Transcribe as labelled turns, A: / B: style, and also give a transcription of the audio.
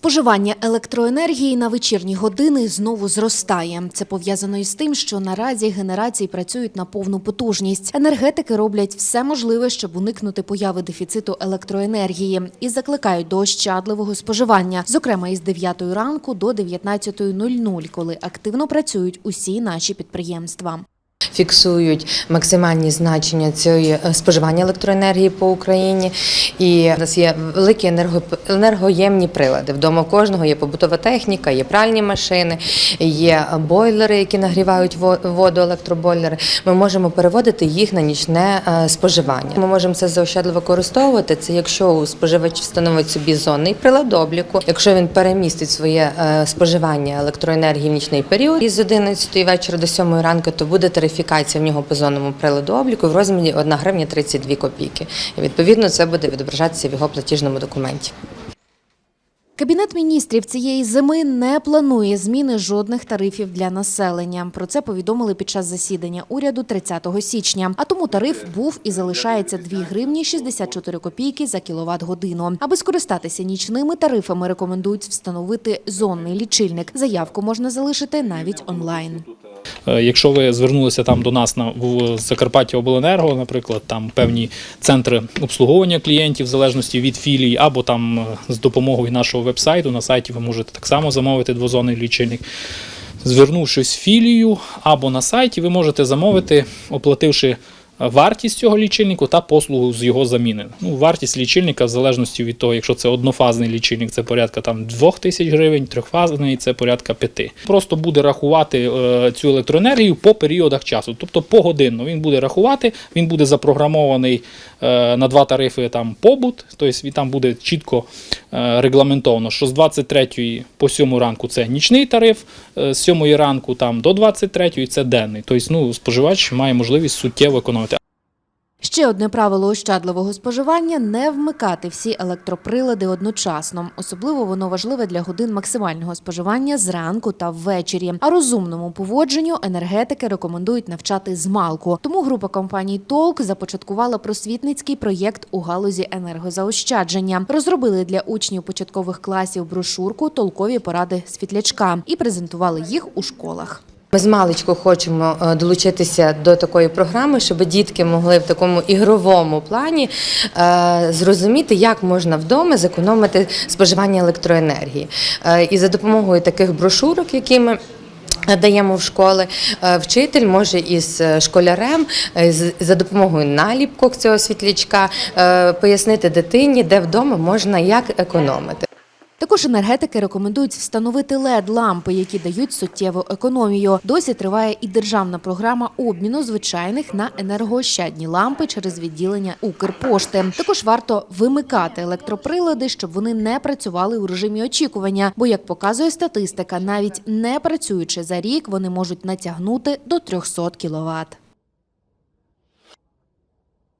A: Споживання електроенергії на вечірні години знову зростає. Це пов'язано із тим, що наразі генерації працюють на повну потужність. Енергетики роблять все можливе, щоб уникнути появи дефіциту електроенергії і закликають до ощадливого споживання, зокрема із 9 ранку до 19.00, коли активно працюють усі наші підприємства.
B: Фіксують максимальні значення цієї е, споживання електроенергії по Україні. І у нас є великі енерго, енергоємні прилади. Вдома кожного є побутова техніка, є пральні машини, є бойлери, які нагрівають воду, електробойлери. Ми можемо переводити їх на нічне е, споживання. Ми можемо це заощадливо використовувати. Це якщо споживач встановить собі зонний прилад обліку, якщо він перемістить своє е, споживання електроенергії в нічний період із 11 вечора до 7 ранку, то буде тарифікація в нього по зонному приладу обліку в розмірі 1 гривня 32 копійки. І відповідно це буде відображатися в його платіжному документі.
A: Кабінет міністрів цієї зими не планує зміни жодних тарифів для населення. Про це повідомили під час засідання уряду 30 січня. А тому тариф був і залишається 2 гривні 64 копійки за кіловат годину. Аби скористатися нічними тарифами, рекомендують встановити зонний лічильник. Заявку можна залишити навіть онлайн.
C: Е, Якщо ви звернулися там до нас на в Закарпаття Обленерго, наприклад, там певні центри обслуговування клієнтів в залежності від філій, або там е, з допомогою нашого вебсайту на сайті ви можете так само замовити двозонний лічильник. Звернувшись в філію або на сайті, ви можете замовити, оплативши вартість цього лічильнику та послугу з його заміни. Ну, вартість лічильника в залежності від того, якщо це однофазний лічильник, це порядка там 2 тисяч гривень, трьохфазний це порядка 5. Просто буде рахувати е, цю електроенергію по періодах часу, тобто погодинно. Він буде рахувати, він буде запрограмований е, на два тарифи там побут, тобто там буде чітко регламентовано, що з 23 по 7 ранку це нічний тариф, е, з 7 ранку там до 23 це денний. Тобто ну, споживач має можливість суттєво економити.
A: Ще одне правило ощадливого споживання не вмикати всі електроприлади одночасно. Особливо воно важливе для годин максимального споживання зранку та ввечері. А розумному поводженню енергетики рекомендують навчати з малку. Тому група компаній Толк започаткувала просвітницький проєкт у галузі енергозаощадження. Розробили для учнів початкових класів брошурку Толкові поради світлячка і презентували їх у школах.
B: Ми з маличку хочемо е, долучитися до такої програми, щоб дітки могли в такому ігровому плані е, зрозуміти, як можна вдома зекономити споживання електроенергії. Е, І за допомогою таких брошурок, які ми Даємо в школи, вчитель може із школярем за допомогою наліпок цього світлячка пояснити дитині, де вдома можна як економити.
A: Також енергетики рекомендують встановити led лампи, які дають суттєву економію. Досі триває і державна програма обміну звичайних на енергоощадні лампи через відділення Укрпошти. Також варто вимикати електроприлади, щоб вони не працювали у режимі очікування. Бо, як показує статистика, навіть не працюючи за рік, вони можуть натягнути до 300 кВт.